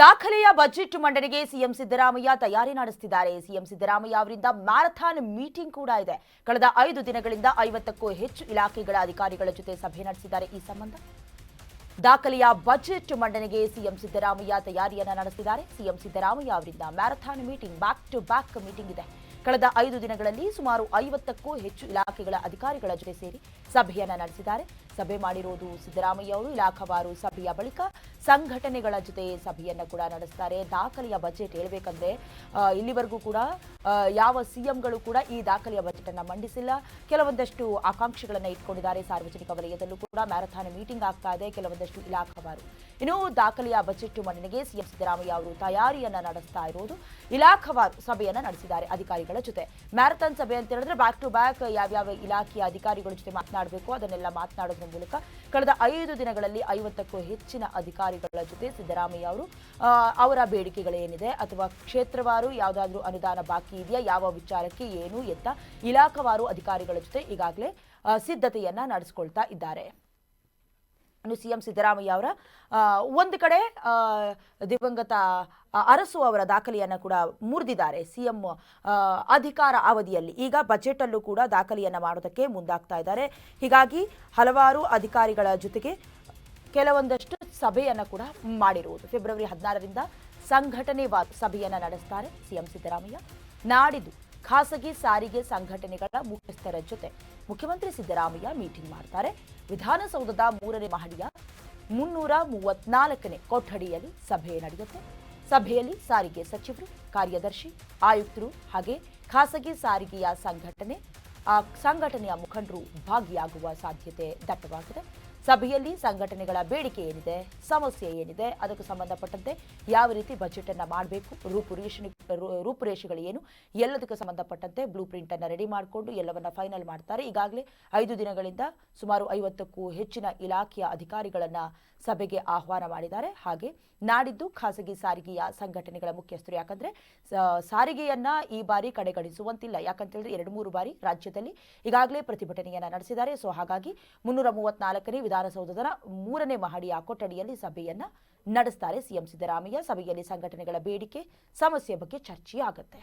ದಾಖಲೆಯ ಬಜೆಟ್ ಮಂಡನೆಗೆ ಸಿಎಂ ಸಿದ್ದರಾಮಯ್ಯ ತಯಾರಿ ನಡೆಸುತ್ತಿದ್ದಾರೆ ಸಿಎಂ ಸಿದ್ದರಾಮಯ್ಯ ಅವರಿಂದ ಮ್ಯಾರಥಾನ್ ಮೀಟಿಂಗ್ ಕೂಡ ಇದೆ. ಕಳೆದ ಐದು ದಿನಗಳಿಂದ ಐವತ್ತಕ್ಕೂ ಹೆಚ್ಚು ಇಲಾಖೆಗಳ ಅಧಿಕಾರಿಗಳ ಜೊತೆ ಸಭೆ ನಡೆಸಿದ್ದಾರೆ. ಈ ಸಂಬಂಧ ದಾಖಲೆಯ ಬಜೆಟ್ ಮಂಡನೆಗೆ ಸಿಎಂ ಸಿದ್ದರಾಮಯ್ಯ ತಯಾರಿಯನ್ನ ನಡೆಸಿದ್ದಾರೆ ಸಿಎಂ ಸಿದ್ದರಾಮಯ್ಯ ಅವರಿಂದ marathon meeting, back to back meeting ಇದೆ. ಕಳೆದ ಐದು ದಿನಗಳಲ್ಲಿ ಸುಮಾರು ಐವತ್ತಕ್ಕೂ ಹೆಚ್ಚು ಇಲಾಖೆಗಳ ಅಧಿಕಾರಿಗಳ ಜೊತೆ ಸೇರಿ ಸಭೆಯನ್ನ ನಡೆಸಿದ್ದಾರೆ. ಸಭೆ ಮಾಡಿರುವುದು ಸಿದ್ದರಾಮಯ್ಯ ಅವರು. ಇಲಾಖಾವಾರು ಸಭೆಯ ಬಳಿಕ ಸಂಘಟನೆಗಳ ಜೊತೆ ಸಭೆಯನ್ನ ಕೂಡ ನಡೆಸ್ತಾರೆ. ದಾಖಲೆಯ ಬಜೆಟ್ ಹೇಳಬೇಕಂದ್ರೆ ಇಲ್ಲಿವರೆಗೂ ಕೂಡ ಯಾವ ಸಿಎಂಗಳು ಕೂಡ ಈ ದಾಖಲೆಯ ಬಜೆಟ್ ಅನ್ನು ಮಂಡಿಸಿಲ್ಲ. ಕೆಲವೊಂದಷ್ಟು ಆಕಾಂಕ್ಷೆಗಳನ್ನು ಇಟ್ಕೊಂಡಿದ್ದಾರೆ ಸಾರ್ವಜನಿಕ ವಲಯದಲ್ಲೂ ಕೂಡ. ಮ್ಯಾರಥಾನ್ ಮೀಟಿಂಗ್ ಆಗ್ತಾ ಇದೆ ಕೆಲವೊಂದಷ್ಟು ಇಲಾಖಾವಾರು. ಇನ್ನು ದಾಖಲೆಯ ಬಜೆಟ್ ಮಂಡನೆಗೆ ಸಿಎಂ ಸಿದ್ದರಾಮಯ್ಯ ಅವರು ತಯಾರಿಯನ್ನ ನಡೆಸ್ತಾ ಇರೋದು ಇಲಾಖಾವಾರು ಸಭೆಯನ್ನ ನಡೆಸಿದ್ದಾರೆ ಅಧಿಕಾರಿಗಳ ಜೊತೆ. ಮ್ಯಾರಥಾನ್ ಸಭೆ ಅಂತ ಹೇಳಿದ್ರೆ ಬ್ಯಾಕ್ ಟು ಬ್ಯಾಕ್ ಯಾವ್ಯಾವ ಇಲಾಖೆಯ ಅಧಿಕಾರಿಗಳ ಜೊತೆ ಮಾತನಾಡಬೇಕು, ಅದನ್ನೆಲ್ಲ ಮಾತನಾಡೋದ್ರ ಮೂಲಕ ಕಳೆದ ಐದು ದಿನಗಳಲ್ಲಿ ಐವತ್ತಕ್ಕೂ ಹೆಚ್ಚಿನ ಅಧಿಕಾರಿಗಳ ಜೊತೆ ಸಿದ್ದರಾಮಯ್ಯ ಅವರು ಅವರ ಬೇಡಿಕೆಗಳೇನಿದೆ ಅಥವಾ ಕ್ಷೇತ್ರವಾರು ಯಾವುದಾದ್ರೂ ಅನುದಾನ ಬಾಕಿ ಇದೆಯಾ, ಯಾವ ವಿಚಾರಕ್ಕೆ ಏನು ಎತ್ತ ಇಲಾಖಾವಾರು ಅಧಿಕಾರಿಗಳ ಜೊತೆ ಈಗಾಗಲೇ ಸಿದ್ಧತೆಯನ್ನ ನಡೆಸಿಕೊಳ್ತಾ ಇದ್ದಾರೆ. ಇನ್ನು ಸಿಎಂ ಸಿದ್ದರಾಮಯ್ಯ ಅವರ ಒಂದು ಕಡೆ ದಿವಂಗತ ಅರಸು ಅವರ ದಾಖಲೆಯನ್ನು ಕೂಡ ಮುರಿದಿದ್ದಾರೆ ಸಿ ಎಂ ಅಧಿಕಾರ ಅವಧಿಯಲ್ಲಿ. ಈಗ ಬಜೆಟಲ್ಲೂ ಕೂಡ ದಾಖಲೆಯನ್ನು ಮಾಡೋದಕ್ಕೆ ಮುಂದಾಗ್ತಾ ಇದ್ದಾರೆ. ಹೀಗಾಗಿ ಹಲವಾರು ಅಧಿಕಾರಿಗಳ ಜೊತೆಗೆ ಕೆಲವೊಂದಷ್ಟು ಸಭೆಯನ್ನು ಕೂಡ ಮಾಡಿರುವುದು. ಫೆಬ್ರವರಿ ಹದಿನಾರರಿಂದ ಸಂಘಟನೆವಾದ ಸಭೆಯನ್ನು ನಡೆಸ್ತಾರೆ ಸಿಎಂ ಸಿದ್ದರಾಮಯ್ಯ. ನಾಡಿದ್ದು ಖಾಸಗಿ ಸಾರಿಗೆ ಸಂಘಟನೆಗಳ ಮುಖ್ಯಸ್ಥರ ಜೊತೆ ಮುಖ್ಯಮಂತ್ರಿ ಸಿದ್ದರಾಮಯ್ಯ ಮೀಟಿಂಗ್ ಮಾಡ್ತಾರೆ. ವಿಧಾನಸೌಧದ ಮೂರನೇ ಮಹಡಿಯ ಮುನ್ನೂರ ಮೂವತ್ನಾಲ್ಕನೇ ಕೊಠಡಿಯಲ್ಲಿ ಸಭೆ ನಡೆಯುತ್ತೆ. ಸಭೆಯಲ್ಲಿ ಸಾರಿಗೆ ಸಚಿವರು, ಕಾರ್ಯದರ್ಶಿ, ಆಯುಕ್ತರು ಹಾಗೆ ಖಾಸಗಿ ಸಾರಿಗೆಯ ಸಂಘಟನೆ, ಆ ಸಂಘಟನೆಯ ಮುಖಂಡರು ಭಾಗಿಯಾಗುವ ಸಾಧ್ಯತೆ ದಟ್ಟವಾಗಿದೆ. ಸಭೆಯಲ್ಲಿ ಸಂಘಟನೆಗಳ ಬೇಡಿಕೆ ಏನಿದೆ, ಸಮಸ್ಯೆ ಏನಿದೆ, ಅದಕ್ಕೆ ಸಂಬಂಧಪಟ್ಟಂತೆ ಯಾವ ರೀತಿ ಬಜೆಟ್ ಅನ್ನ ಮಾಡಬೇಕು, ರೂಪುರೇಷಣೆ ರೂಪುರೇಷೆಗಳು ಏನು, ಎಲ್ಲದಕ್ಕೆ ಸಂಬಂಧಪಟ್ಟಂತೆ ಬ್ಲೂ ಪ್ರಿಂಟ್ ಅನ್ನ ರೆಡಿ ಮಾಡಿಕೊಂಡು ಎಲ್ಲವನ್ನ ಫೈನಲ್ ಮಾಡ್ತಾರೆ. ಈಗಾಗಲೇ ಐದು ದಿನಗಳಿಂದ ಸುಮಾರು ಐವತ್ತಕ್ಕೂ ಹೆಚ್ಚಿನ ಇಲಾಖೆಯ ಅಧಿಕಾರಿಗಳನ್ನ ಸಭೆಗೆ ಆಹ್ವಾನ ಮಾಡಿದ್ದಾರೆ. ಹಾಗೆ ನಾಡಿದ್ದು ಖಾಸಗಿ ಸಾರಿಗೆಯ ಸಂಘಟನೆಗಳ ಮುಖ್ಯಸ್ಥರು, ಯಾಕಂದ್ರೆ ಸಾರಿಗೆಯನ್ನ ಈ ಬಾರಿ ಕಡೆಗಣಿಸುವಂತಿಲ್ಲ. ಯಾಕಂತ ಹೇಳಿದ್ರೆ ಎರಡು ಮೂರು ಬಾರಿ ರಾಜ್ಯದಲ್ಲಿ ಈಗಾಗಲೇ ಪ್ರತಿಭಟನೆಯನ್ನ ನಡೆಸಿದ್ದಾರೆ. ಸೊ ಹಾಗಾಗಿ ಮುನ್ನೂರ ಮೂವತ್ನಾಲ್ಕನೇ ವಿಧಾನಸೌಧದ ಮೂರನೇ ಮಹಡಿಯ ಕೊಠಡಿಯಲ್ಲಿ ಸಭೆಯನ್ನ ನಡೆಸ್ತಾರೆ ಸಿಎಂ ಸಿದ್ದರಾಮಯ್ಯ. ಸಭೆಯಲ್ಲಿ ಸಂಘಟನೆಗಳ ಬೇಡಿಕೆ ಸಮಸ್ಯೆ ಬಗ್ಗೆ ಚರ್ಚೆಯಾಗುತ್ತೆ.